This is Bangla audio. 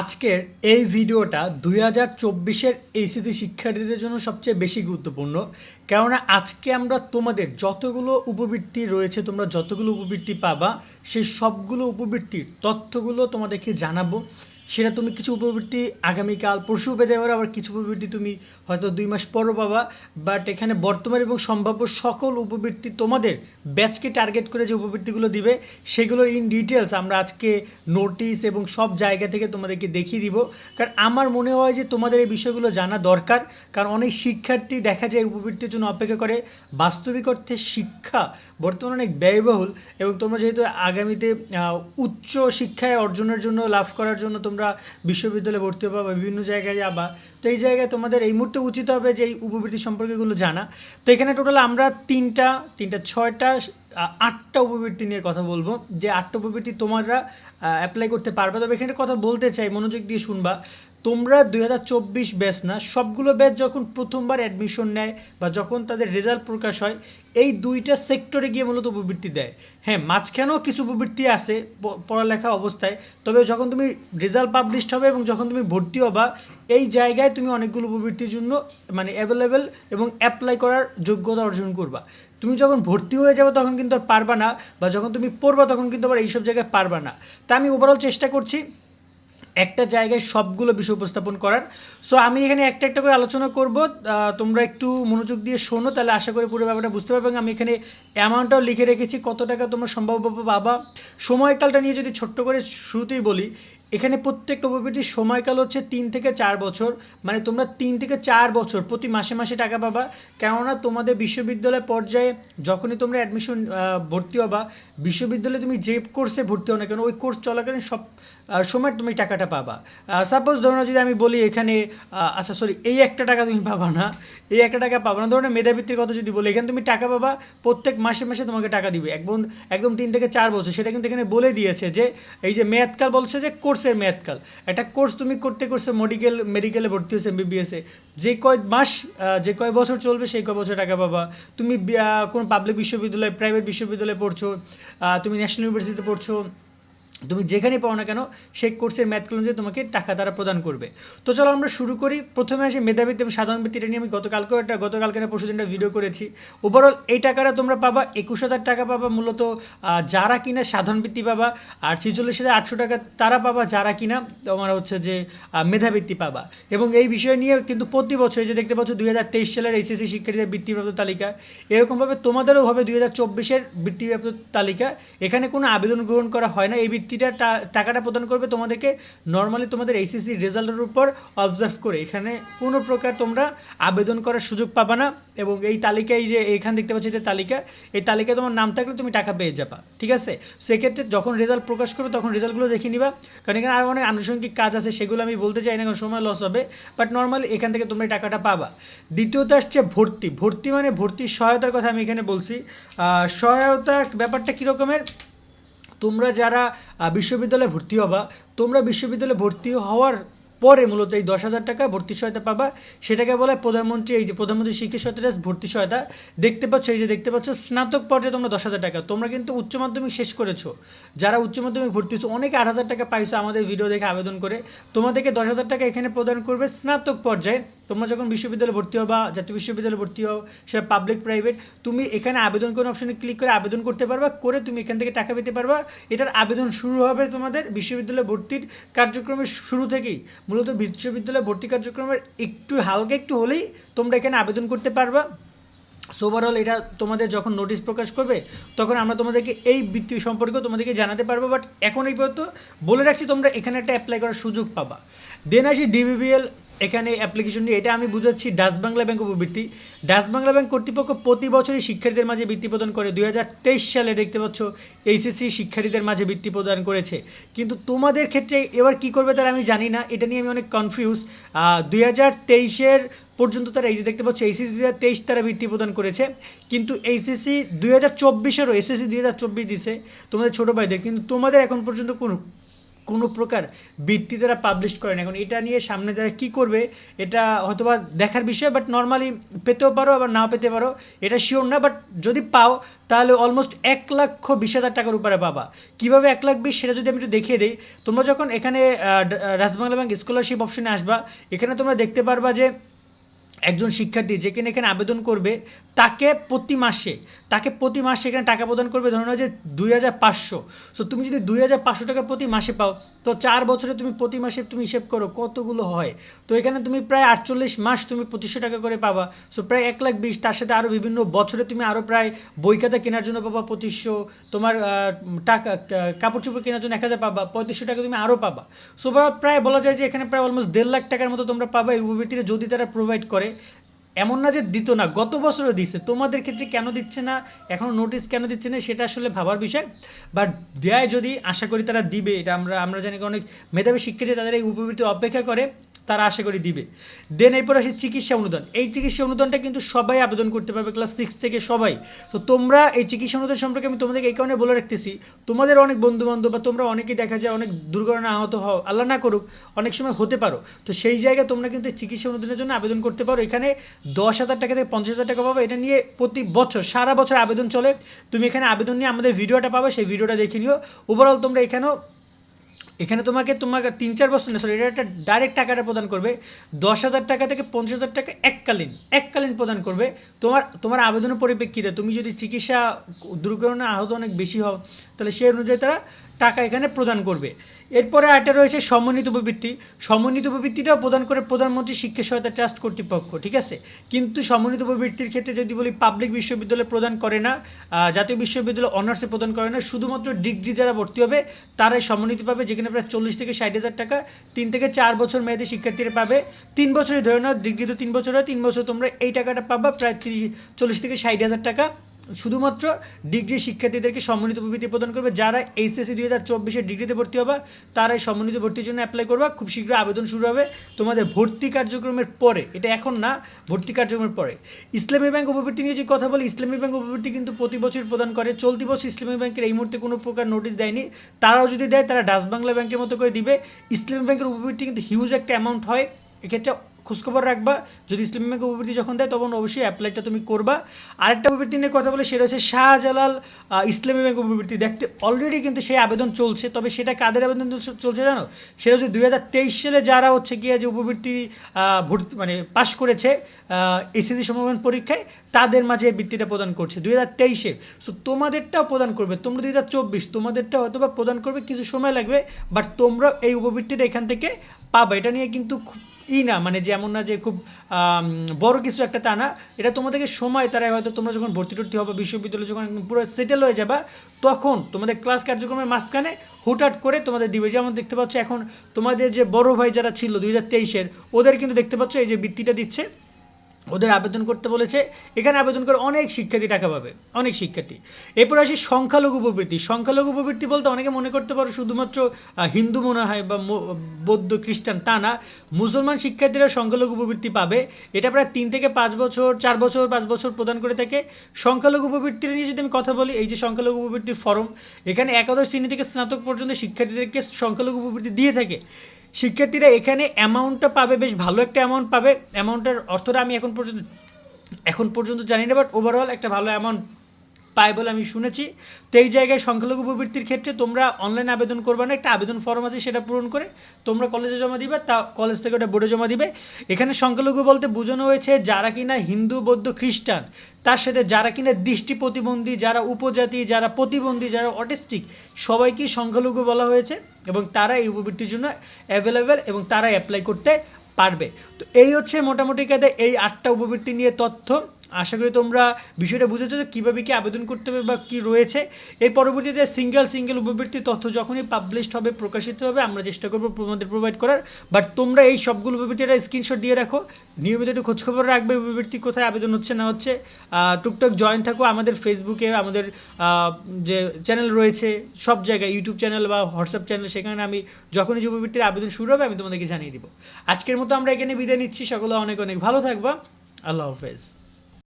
আজকের এই ভিডিওটা দুই হাজার চব্বিশের এইসিসি শিক্ষার্থীদের জন্য সবচেয়ে বেশি গুরুত্বপূর্ণ। কেননা আজকে আমরা তোমাদের যতগুলো উপবৃত্তি রয়েছে, তোমরা যতগুলো উপবৃত্তি পাবা, সেই সবগুলো উপবৃত্তির তথ্যগুলো তোমাদেরকে জানাব। সেটা তুমি কিছু উপবৃত্তি আগামীকাল, পরশু পেতে পারো আবার কিছু উপবৃত্তি তুমি হয়তো দুই মাস পরও পাবা। বাট এখানে বর্তমান এবং সম্ভাব্য সকল উপবৃত্তি তোমাদের ব্যাচকে টার্গেট করে যে উপবৃত্তিগুলো দিবে, সেগুলোর ইন ডিটেলস আমরা আজকে নোটিশ এবং সব জায়গা থেকে তোমাদেরকে দেখিয়ে দিব। কারণ আমার মনে হয় যে তোমাদের এই বিষয়গুলো জানা দরকার। কারণ অনেক শিক্ষার্থী দেখা যায় উপবৃত্তির জন্য অপেক্ষা করে। বাস্তবিক অর্থে শিক্ষা বর্তমানে অনেক ব্যয়বহুল এবং তোমরা যেহেতু আগামীতে উচ্চ শিক্ষায় অর্জনের জন্য, লাভ করার জন্য তোমরা বিশ্ববিদ্যালয়ে ভর্তি হবা বা বিভিন্ন জায়গায় যাবা। তো এই জায়গায় তোমাদের এই মুহূর্তে উচিত হবে যে এই উপবৃত্তি সম্পর্কেগুলো জানা। তো এখানে টোটাল আমরা তিনটা তিনটা, ছয়টা আটটা উপবৃত্তি নিয়ে কথা বলব। যে আটটা উপবৃত্তি তোমরা অ্যাপ্লাই করতে পারবে। তবে এখানে কথা বলতে চাই, মনোযোগ দিয়ে শুনবা। তোমরা দুই হাজার চব্বিশ ব্যাচ না, সবগুলো ব্যাচ যখন প্রথমবার অ্যাডমিশন নেয় বা যখন তাদের রেজাল্ট প্রকাশ হয়, এই দুইটা সেক্টরে গিয়ে মূলত উপবৃত্তি দেয়। হ্যাঁ মাঝখানেও কিছু উপবৃত্তি আছে পড়ালেখা অবস্থায়। তবে যখন তুমি রেজাল্ট পাবলিশড হবে এবং যখন তুমি ভর্তি হবা, এই জায়গায় তুমি অনেকগুলো উপবৃত্তির জন্য মানে অ্যাভেলেবেল এবং অ্যাপ্লাই করার যোগ্যতা অর্জন করবা। তুমি যখন ভর্তি হয়ে যাবে তখন কিন্তু আর পারবা না, বা যখন তুমি পড়বা তখন কিন্তু আবার এইসব জায়গায় পারবা না। তা আমি ওভারঅল চেষ্টা করছি একটা জায়গায় সবগুলো বিষয় উপস্থাপন করার। সো আমি এখানে একটা একটা করে আলোচনা করব। তোমরা একটু মনোযোগ দিয়ে শোনো, তাহলে আশা করি পুরো ব্যাপারটা বুঝতে পারবে আমি এখানে অ্যামাউন্টটাও লিখে রেখেছি, কত টাকা তোমরা সম্ভাব্য পাবা। সময়কালটা নিয়ে যদি ছোট্ট করে শুরুতেই বলি এখানে প্রত্যেকটা উপবৃত্তির সময়কাল হচ্ছে তিন থেকে চার বছর। মানে তোমরা তিন থেকে চার বছর প্রতি মাসে মাসে টাকা পাবা। কেননা তোমাদের বিশ্ববিদ্যালয় পর্যায়ে যখনই তোমরা অ্যাডমিশন ভর্তি হবা, বিশ্ববিদ্যালয়ে তুমি যে কোর্সে ভর্তি হও না কেন, ওই কোর্স চলাকালীন সব সময় তুমি টাকাটা পাবা। সাপোজ ধরো যদি আমি বলি এখানে আচ্ছা সরি এই একটা টাকা তুমি পাবা না, এই একটা টাকা পাবা না। ধরো মেধাবৃত্তির কথা যদি বলি, এখানে তুমি টাকা পাবা, প্রত্যেক মাসে মাসে তোমাকে টাকা দিবে। একদম একদম তিন থেকে চার বছর। সেটা কিন্তু এখানে বলে দিয়েছে যে, এই যে মেয়াদকাল বলছে যে কোর্সের মেয়াদকাল একটা কোর্স তুমি করতে করছে মেডিকেল মেডিকেলে ভর্তি হয়েছে এমবিবিএসে যে কয় মাস যে কয় বছর চলবে সেই কয় বছর টাকা পাবা। তুমি কোন পাবলিক বিশ্ববিদ্যালয় প্রাইভেট বিশ্ববিদ্যালয়ে পড়ছো তুমি ন্যাশনাল ইউনিভার্সিটিতে পড়ছো তুমি যেখানেই পাও না কেন, সেই কোর্সের ম্যাথ অনুযায়ী তোমাকে টাকা তারা প্রদান করবে। তো চলো আমরা শুরু করি। প্রথমে আসে মেধাবৃত্তি এবং সাধারণ বৃত্তিটা নিয়ে। আমি গতকালকেও একটা গতকালকে না পরশু দিনটা ভিডিও করেছি। ওভারঅল এই টাকাটা তোমরা পাবা। একুশ হাজার টাকা পাবা মূলত। যারা কিনা সাধারণ বৃত্তি পাবা আর ছেচল্লিশ হাজার আটশো টাকা তারা পাবা, যারা কিনা তোমার হচ্ছে যে মেধাবৃত্তি পাবা। এবং এই বিষয় নিয়ে কিন্তু প্রতি বছর যে দেখতে পাচ্ছ, দুই হাজার তেইশ সালের এইচএসসি শিক্ষার্থীদের বৃত্তিপ্রাপ্ত তালিকা। এরকমভাবে তোমাদেরও হবে দুই হাজার চব্বিশের বৃত্তিপ্রাপ্ত তালিকা। এখানে কোনো আবেদন গ্রহণ করা হয় না। এই বৃত্তিটা টা- টাকাটা প্রদান করবে তোমাদেরকে নর্মালি তোমাদের এইচএসসি রেজাল্টের উপর অবজার্ভ করে। এখানে কোনো প্রকার তোমরা আবেদন করার সুযোগ পাবা না এবং এই তালিকায় যে এখানে দেখতে পাচ্ছি যে তালিকা, এই তালিকায় তোমার নাম থাকলে তুমি টাকা পেয়ে যাবা, ঠিক আছে? সেক্ষেত্রে যখন রেজাল্ট প্রকাশ করবে তখন রেজাল্টগুলো দেখে নিবা। কারণ এখানে আরও অনেক আনুষঙ্গিক কাজ আছে, সেগুলো আমি বলতে চাই না কারণ সময় লস হবে বাট নর্মালি এখান থেকে তোমরা টাকাটা পাবা। দ্বিতীয়ত আসছে ভর্তি। ভর্তি মানে ভর্তির সহায়তার কথা আমি এখানে বলছি। সহায়তা ব্যাপারটা কীরকমের? তোমরা যারা বিশ্ববিদ্যালয়ে ভর্তি হবা তোমরা বিশ্ববিদ্যালয়ে ভর্তি হওয়ার পরে মূলত এই দশ হাজার টাকা ভর্তি সহায়তা পাবা। সেটাকে বলে প্রধানমন্ত্রী, এই যে প্রধানমন্ত্রী শিক্ষা সহায়তা ভর্তি সহায়তা। দেখতে পাচ্ছ, এই যে দেখতে পাচ্ছ, স্নাতক পর্যায়ে তোমরা দশ হাজার টাকা। তোমরা কিন্তু উচ্চ মাধ্যমিক শেষ করেছ। যারা উচ্চ মাধ্যমিক ভর্তি হচ্ছে অনেকে আট হাজার টাকা পাইছো আমাদের ভিডিও দেখে আবেদন করে। তোমাদেরকে দশ হাজার টাকা এখানে প্রদান করবে স্নাতক পর্যায়ে। তোমরা যখন বিশ্ববিদ্যালয়ে ভর্তি হবা, জাতীয় বিশ্ববিদ্যালয়ে ভর্তি হও, সেটা পাবলিক প্রাইভেট তুমি এখানে আবেদন কোনো অপশনে ক্লিক করে আবেদন করতে পারবা, করে তুমি এখান থেকে টাকা পেতে পারবা। এটার আবেদন শুরু হবে তোমাদের বিশ্ববিদ্যালয়ে ভর্তির কার্যক্রমের শুরু থেকেই। মূলত বিশ্ববিদ্যালয়ে ভর্তি কার্যক্রমের একটু হালকা একটু হলেই তোমরা এখানে আবেদন করতে পারবা। সো ওভারঅল এটা তোমাদের যখন নোটিশ প্রকাশ করবে, তখন আমরা তোমাদেরকে এই বৃত্তি সম্পর্কে তোমাদেরকে জানাতে পারব। বাট এখন এই পর্যন্ত বলে রাখছি তোমরা এখানে একটা অ্যাপ্লাই করার সুযোগ পাবা। দেন আসি ডিবিবিএল এখানে অ্যাপ্লিকেশন নিয়ে, এটা আমি বুঝাচ্ছি ডাচ বাংলা ব্যাংক উপবৃত্তি। ডাচ বাংলা ব্যাংক কর্তৃপক্ষ প্রতি বছরই শিক্ষার্থীদের মাঝে বৃত্তি প্রদান করে। দুই হাজার তেইশ সালে দেখতে পাচ্ছ এইচএসসি শিক্ষার্থীদের মাঝে বৃত্তি প্রদান করেছে। কিন্তু তোমাদের ক্ষেত্রে এবার কি করবে তারা আমি জানি না। এটা নিয়ে আমি অনেক কনফিউজ দুই হাজার তেইশের পর্যন্ত তারা এই যে দেখতে পাচ্ছ এইচএসসি দুই হাজার তেইশ তারা বৃত্তি প্রদান করেছে। কিন্তু এইচএসসি দুই হাজার চব্বিশেরও এসএসসি দুই হাজার চব্বিশ দিছে তোমাদের ছোটো ভাইদের। কিন্তু তোমাদের এখন পর্যন্ত কোনো কোনো প্রকার বৃত্তি তারা পাবলিশ করেন। এখন এটা নিয়ে সামনে তারা কি করবে, এটা হয়তোবা দেখার বিষয় বাট নর্মালি পেতেও পারো, আবার নাও পেতে পারো, এটা শিওর না বাট যদি পাও, তাহলে অলমোস্ট এক লক্ষ বিশ হাজার টাকার উপরে পাবা। কীভাবে এক লাখ বিশ, সেটা যদি আমি একটু দেখিয়ে দিই, তোমরা যখন এখানে রাজবাংলা ব্যাংক স্কলারশিপ অপশনে আসবা, এখানে তোমরা দেখতে পারবা যে একজন শিক্ষার্থী যেখানে এখানে আবেদন করবে, তাকে প্রতি মাসে, তাকে প্রতি মাসে এখানে টাকা প্রদান করবে, ধরে ধরুন যে দুই হাজার পাঁচশো। সো তুমি যদি দুই হাজার পাঁচশো টাকা প্রতি মাসে পাও, তো চার বছরে তুমি প্রতি মাসে তুমি হিসেব করো কতগুলো হয়। তো এখানে তুমি প্রায় আটচল্লিশ মাস তুমি পঁচিশশো টাকা করে পাবা। সো প্রায় এক লাখ বিশ, তার সাথে আরও বিভিন্ন বছরে তুমি আরও প্রায় বই খাতা কেনার জন্য পাবা পঁচিশশো। তোমার টাকা কাপড় চোপড় কেনার জন্য এক হাজার পাবা, পঁয়ত্রিশশো টাকা তুমি আরও পাবা। সো প্রায় বলা যায় যে এখানে প্রায় অলমোস্ট দেড় লাখ টাকার মতো তোমরা পাবা এই যদি তারা প্রোভাইড করে। এমন না যে দিত না, গত বছরও দিছে। তোমাদের ক্ষেত্রে কেন দিচ্ছে না? এখন নোটিশ কেন দিচ্ছে না? সেটা আসলে ভাবার বিষয়। বাট দেয় যদি আশা করি তারা দিবে, এটা আমরা আমরা জানি অনেক মেধাবী শিক্ষার্থী তাদের এই উপবৃত্তি অপেক্ষা করে। তারা আশা করি দিবে। দেন এরপর আসে চিকিৎসা অনুদান। এই চিকিৎসা অনুদানটা কিন্তু সবাই আবেদন করতে পারবে ক্লাস সিক্স থেকে সবাই। তো তোমরা এই চিকিৎসা অনুদান সম্পর্কে আমি তোমাদেরকে এই কারণে বলে রাখতেছি, তোমাদের অনেক বন্ধু বান্ধব বা তোমরা অনেকেই দেখা যায় অনেক দুর্ঘটনা আহত হও, আল্লাহ না করুক, অনেক সময় হতে পারো। তো সেই জায়গায় তোমরা কিন্তু চিকিৎসা অনুদানের জন্য আবেদন করতে পারো। এখানে দশ হাজার টাকা থেকে পঞ্চাশ হাজার টাকা পাবো। এটা নিয়ে প্রতি বছর, সারা বছর আবেদন চলে। তুমি এখানে আবেদন নিয়ে আমাদের ভিডিওটা পাবে, সেই ভিডিওটা দেখে নিও। ওভারঅল তোমরা এখানেও এখানে তোমাকে তোমাকে তিন চার বছর না সরি এটা একটা ডাইরেক্ট টাকাটা প্রদান করবে। দশ হাজার টাকা থেকে পঞ্চাশ হাজার টাকা এককালীন এককালীন প্রদান করবে। তোমার তোমার আবেদনের পরিপ্রেক্ষিতে তুমি যদি চিকিৎসা দুর্ঘটনা আহত অনেক বেশি হও, তাহলে সেই অনুযায়ী তারা টাকা এখানে প্রদান করবে। এরপরে আরেকটা রয়েছে সমন্বিত উপবৃত্তি। সমন্বিত উপবৃত্তিটাও প্রদান করে প্রধানমন্ত্রী শিক্ষা সহায়তা ট্রাস্ট কর্তৃপক্ষ, ঠিক আছে? কিন্তু সমন্বিত উপবৃত্তির ক্ষেত্রে যদি বলি, পাবলিক বিশ্ববিদ্যালয় প্রদান করে না জাতীয় বিশ্ববিদ্যালয় অনার্সে প্রদান করে না, শুধুমাত্র ডিগ্রি যারা ভর্তি হবে, তারাই সমন্বিত পাবে, যেখানে প্রায় চল্লিশ থেকে ষাট হাজার টাকা তিন থেকে চার বছর মেয়াদী শিক্ষার্থীরা পাবে। তিন বছরে ধরে নাও, ডিগ্রি তো তিন বছর হয়, তিন বছর তোমরা এই টাকাটা পাবা, প্রায় তিরিশ, চল্লিশ থেকে ষাট হাজার টাকা। শুধুমাত্র ডিগ্রি শিক্ষার্থীদেরকে সম্মানিত প্রবৃত্তি প্রদান করবে। যারা এইচএসসি দুই হাজার চব্বিশের ডিগ্রিতে ভর্তি হবে, তারাই সম্মানিত ভর্তির জন্য অ্যাপ্লাই করবা। খুব শীঘ্র আবেদন শুরু হবে। তোমাদের ভর্তি কার্যক্রমের পরে, এটা এখন না, ভর্তি কার্যক্রমের পরে। ইসলামী ব্যাংক উপবৃত্তি নিয়ে যে কথা বলি, ইসলামী ব্যাংক উপবৃত্তি কিন্তু প্রতি বছর প্রদান করে। চলতি বছর ইসলামী ব্যাংকের এই মুহূর্তে কোনো প্রকার নোটিশ দেয়নি। তারাও যদি দেয়, তারা ডাচ বাংলা ব্যাংকের মতো করে দিবে। ইসলামী ব্যাংকের উপবৃত্তি কিন্তু হিউজ একটা অ্যামাউন্ট হয়। এক্ষেত্রে খোঁজখবর রাখবা। যদি ইসলামী ব্যাংক উপবৃত্তি যখন দেয়, তখন অবশ্যই অ্যাপ্লাইটা তুমি করবা। আরেকটা উপবৃত্তি নিয়ে কথা বলে সেটা হচ্ছে শাহজালাল ইসলামী ব্যাংক উপবৃত্তি। দেখতে অলরেডি কিন্তু সেই আবেদন চলছে, তবে সেটা কাদের আবেদন চলছে- জানো? সেটা হচ্ছে দুই হাজার তেইশ সালে যারা হচ্ছে গিয়ে যে উপবৃত্তি ভর্তি মানে পাশ করেছে এসএসসি সমমান পরীক্ষায়, তাদের মাঝে বৃত্তিটা প্রদান করছে দুই হাজার তেইশে। সো তোমাদেরটাও প্রদান করবে। তোমরা দুই হাজার চব্বিশ তোমাদেরটা হয়তো বা প্রদান করবে, কিছু সময় লাগবে বাট তোমরা এই উপবৃত্তিটা এখান থেকে পাবা। এটা নিয়ে কিন্তু খুব ই না মানে যেমন না যে খুব বড় কিছু একটা তা না। এটা তোমাদেরকে সময় তারা হয়তো তোমরা যখন ভর্তি টর্তি হবে, বিশ্ববিদ্যালয়ে যখন পুরো সেটেল হয়ে যাবা, তখন তোমাদের ক্লাস কার্যক্রমের মাঝখানে হুটহাট করে তোমাদের দিবে। যেমন দেখতে পাচ্ছ এখন তোমাদের যে বড় ভাই যারা ছিল দুই হাজার তেইশের, ওদের কিন্তু দেখতে পাচ্ছ এই যে বৃত্তিটা দিচ্ছে। ওদের আবেদন করতে বলেছে, এখানে আবেদন করে অনেক শিক্ষার্থী টাকা পাবে, অনেক শিক্ষার্থী। এরপর আসি সংখ্যালঘু উপবৃত্তি। সংখ্যালঘু উপবৃত্তি বলতে অনেকে মনে করতে পারো শুধুমাত্র হিন্দু মনে হয় বা বৌদ্ধ খ্রিস্টান তা না, মুসলমান শিক্ষার্থীরা সংখ্যালঘু উপবৃত্তি পাবে। এটা প্রায় তিন থেকে পাঁচ বছর, চার বছর, পাঁচ বছর প্রদান করে থাকে। সংখ্যালঘু উপবৃত্তি নিয়ে যদি আমি কথা বলি, এই যে সংখ্যালঘু উপবৃত্তির ফর্ম, এখানে একাদশ শ্রেণি থেকে স্নাতক পর্যন্ত শিক্ষার্থীদেরকে সংখ্যালঘু উপবৃত্তি দিয়ে থাকে। শিক্ষার্থীরা এখানে অ্যামাউন্টটা পাবে, বেশ ভালো একটা অ্যামাউন্ট পাবে। অ্যামাউন্টের অর্থটা আমি এখন পর্যন্ত এখন পর্যন্ত জানি না বাট ওভারঅল একটা ভালো অ্যামাউন্ট পায় বলে আমি শুনেছি। তো এই জায়গায় সংখ্যালঘু উপবৃত্তির ক্ষেত্রে তোমরা অনলাইন আবেদন করবে না, একটা আবেদন ফর্ম আছে সেটা পূরণ করে তোমরা কলেজে জমা দিবে, তা কলেজ থেকে ওটা বোর্ডে জমা দিবে। এখানে সংখ্যালঘু বলতে বোঝানো হয়েছে যারা কিনা হিন্দু, বৌদ্ধ, খ্রিস্টান, তার সাথে যারা কিনা দৃষ্টি প্রতিবন্ধী, যারা উপজাতি, যারা প্রতিবন্ধী, যারা অটিস্টিক সবাইকেই সংখ্যালঘু বলা হয়েছে এবং তারা এই উপবৃত্তির জন্য অ্যাভেলেবেল এবং তারা অ্যাপ্লাই করতে পারবে। তো এই হচ্ছে মোটামুটি কাদে এই আটটা উপবৃত্তি নিয়ে তথ্য। আশা করি তোমরা বিষয়টা বুঝেছ যে কীভাবে কী আবেদন করতে হবে বা কী রয়েছে। এর পরবর্তীতে সিঙ্গেল সিঙ্গেল উপবৃত্তির তথ্য যখনই পাবলিশড হবে, প্রকাশিত হবে, আমরা চেষ্টা করব তোমাদের প্রোভাইড করার। বাট তোমরা এই সবগুলো উপবৃত্তির স্ক্রিনশট দিয়ে রাখো। নিয়মিত একটু খোঁজখবর রাখবে উপবৃত্তি কোথায় আবেদন হচ্ছে, না হচ্ছে। টুকটাক জয়েন থাকো আমাদের ফেসবুকে আমাদের যে চ্যানেল রয়েছে, সব জায়গায় ইউটিউব চ্যানেল বা হোয়াটসঅ্যাপ চ্যানেল সেখানে আমি যখনই যে উপবৃত্তির আবেদন শুরু হবে, আমি তোমাদেরকে জানিয়ে দিব। আজকের মতো আমরা এখানে বিদায় নিচ্ছি। সকলে অনেক অনেক ভালো থাকবা। আল্লাহ হাফেজ।